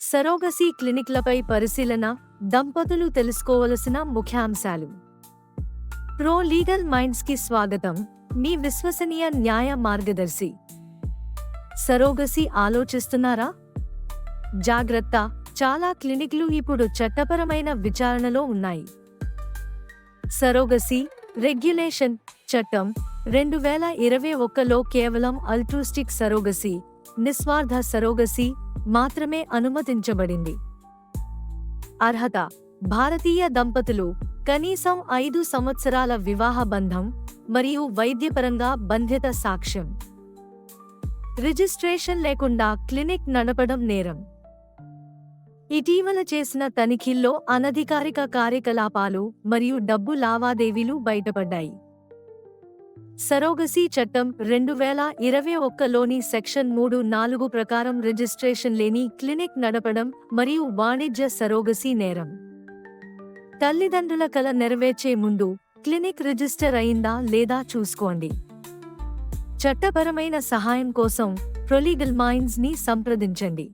Surrogacy క్లినిక్లపై పరిశీలన దంపతులు తెలుసుకోవలసిన ముఖ్యాంశాలు. ప్రో లీగల్ మైండ్స్కి స్వాగతం. మీ విశ్వసనీయ న్యాయ మార్గదర్శి. సరోగసి ఆలోచిస్తున్నారా? జాగ్రత్త. చాలా క్లినిక్లు ఇప్పుడు చట్టపరమైన విచారణలో ఉన్నాయి. సరోగసి రెగ్యులేషన్ చట్టం రెండు వేల ఇరవై ఒక్కలో కేవలం అల్ట్రూస్టిక్ సరోగసి నిస్వార్థ సరోగసి మాత్రమే అనుమతించబడింది. అర్హత భారతీయ దంపతులు కనీసం ఐదు సంవత్సరాల వివాహ బంధం మరియు వైద్యపరంగా బంధ్యత సాక్ష్యం. రిజిస్ట్రేషన్ లేకుండా క్లినిక్ నడపడం నేరం. ఇటీవల చేసిన తనిఖీల్లో అనధికారిక కార్యకలాపాలు మరియు డబ్బు లావాదేవీలు బయటపడ్డాయి. సరోగసీ చట్టం రెండు వేల ఇరవై ఒక్కలోని సెక్షన్ మూడు నాలుగు ప్రకారం రిజిస్ట్రేషన్ లేని క్లినిక్ నడపడం మరియు వాణిజ్య సరోగసీ నేరం. తల్లిదండ్రుల కల నెరవేర్చే ముందు క్లినిక్ రిజిస్టర్ అయిందా లేదా చూసుకోండి. చట్టపరమైన సహాయం కోసం ప్రొలీగల్ మైండ్స్ని సంప్రదించండి.